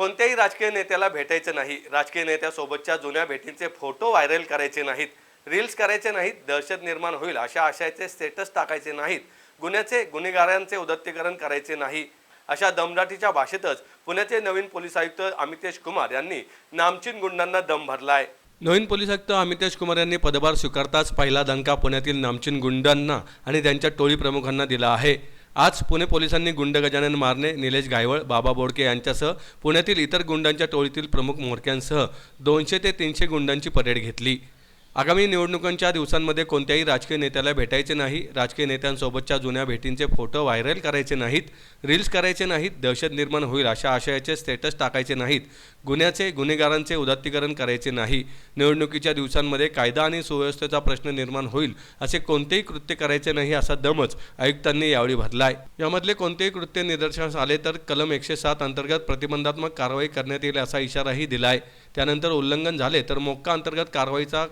कोणत्याही राजकीय नेत्याला भेटायचं नाही. राजकीय नेत्यासोबतच्या जुन्या भेटींचे फोटो व्हायरल करायचे नाहीत. रील्स करायचे नाहीत. दहशत निर्माण होईल अशा आशयाचे स्टेटस टाकायचे नाहीत. गुन्ह्याचे गुन्हेगारांचे उदत्तीकरण करायचे नाही. अशा दमदाटीच्या भाषेतच पुण्याचे नवीन पोलीस आयुक्त अमितेश कुमार यांनी नामचीन गुंडांना दम भरलाय. नवीन पोलीस आयुक्त अमितेश कुमार यांनी पदभार स्वीकारताच पहिला दणका पुण्यातील नामचीन गुंडांना आणि त्यांच्या टोळी प्रमुखांना दिला आहे. आज पुणे पोलिसांनी गुंड गजानन मारणे निलेश गायवळ बाबा बोडके यांच्यासह पुण्यातील इतर गुंडांच्या टोळीतील प्रमुख म्होरक्यांसह दोनशे ते तीनशे गुंडांची परेड घेतली. आगामी निवडणुकांच्या दिवसांमध्ये कोणत्याही राजकीय नेत्याला भेटायचे नाही राजकीय नेत्यांसोबतच्या जुन्या भेटींचे फोटो व्हायरल करायचे नाहीत रील्स करायचे नाहीत दहशत निर्माण होईल अशा आशयाचे स्टेटस टाकायचे नाहीत गुन्ह्याचे गुन्हेगारांचे उदात्तीकरण करायचे नाही. निवडणुकीच्या दिवसांमध्ये कायदा आणि सुव्यवस्थेचा प्रश्न निर्माण होईल असे कोणतेही कृत्य करायचे नाही असा दमच आयुक्तांनी यावेळी भरलाय. यामधले कोणतेही कृत्य निदर्शनास आले तर कलम एकशे सात अंतर्गत प्रतिबंधात्मक कारवाई करण्यात येईल असा इशाराही दिलाय. त्यानंतर उल्लंघन झाले तर मोक्का अंतर्गत कारवाईचा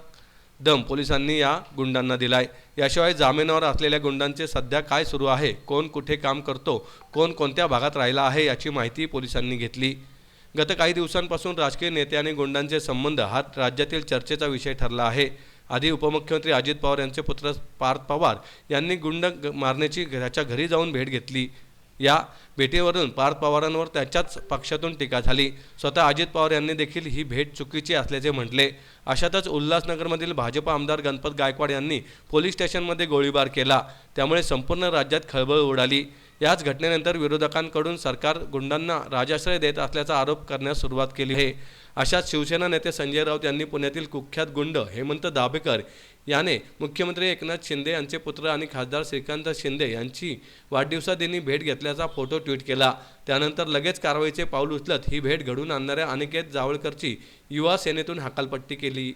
दम पोलिसांनी या गुंडांना दिलाय. याशिवाय जामिनावर असलेल्या गुंडांचे सध्या काय सुरू आहे? कोण कुठे काम करतो? कोण कोणत्या भागात राहिला आहे याची माहिती पोलिसांनी घेतली. गत काही दिवसांपासून राजकीय नेते आणि गुंडांचे संबंध हा राज्यातील चर्चेचा विषय ठरला आहे. आधी उपमुख्यमंत्री अजित पवार यांचे पुत्र पार्थ पवार यांनी गुंड ग- मारण्याची घराच्या घरी जाऊन भेट घेतली. या भेटीवरून पार्थ पवारांवर त्याच्याच पक्षातून टीका झाली. स्वतः अजित पवार यांनी देखील ही भेट चुकीची असल्याचे म्हटले. अशातच उल्हासनगरमधील भाजप आमदार गणपत गायकवाड यांनी पोलीस स्टेशनमध्ये गोळीबार केला. त्यामुळे संपूर्ण राज्यात खळबळ उडाली. याच घटनेनंतर विरोधकांकडून सरकार गुंडांना राजाश्रय देत असल्याचा आरोप करण्यास सुरुवात केली आहे. अशाच शिवसेना नेते संजय राऊत यांनी पुण्यातील कुख्यात गुंड हेमंत दाभेकर याने मुख्यमंत्री एकनाथ शिंदे यांचे पुत्र आणि खासदार श्रीकांत शिंदे यांची वाढदिवसादिनी भेट घेतल्याचा फोटो ट्विट केला. त्यानंतर लगेच कारवाईचे पाऊल उचलत ही भेट घडून आणणाऱ्या अनिकेत जावळकरची युवा सेनेतून हकालपट्टी केली.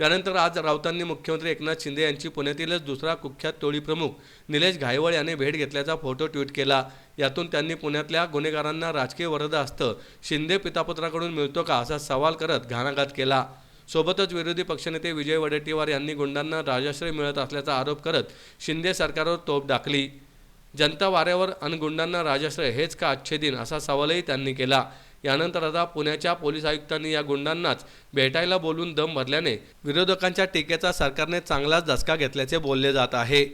त्यानंतर आज राऊतांनी मुख्यमंत्री एकनाथ शिंदे यांची पुण्यातीलच दुसरा कुख्यात टोळी प्रमुख निलेश घायवळ याने भेट घेतल्याचा फोटो ट्विट केला. यातून त्यांनी पुण्यातल्या गुन्हेगारांना राजकीय वरदा असतं शिंदे पितापुत्राकडून मिळतो का असा सवाल करत घाणाघात केला. सोबतच विरोधी पक्षनेते विजय वडेट्टीवार यांनी गुंडांना राजाश्रय मिळत असल्याचा आरोप करत शिंदे सरकारवर तोप टाकली जनता वाऱ्यावर आणि गुंडांना राजाश्रय हेच का अच्छे दिन असा सवालही त्यांनी केला. यानंतर आता पुण्याच्या पोलीस आयुक्तांनी या गुंडांनाच भेटायला बोलून दम भरल्याने विरोधकांच्या टीकेचा सरकारने चांगलाच धसका घेतल्याचे बोलले जात आहे.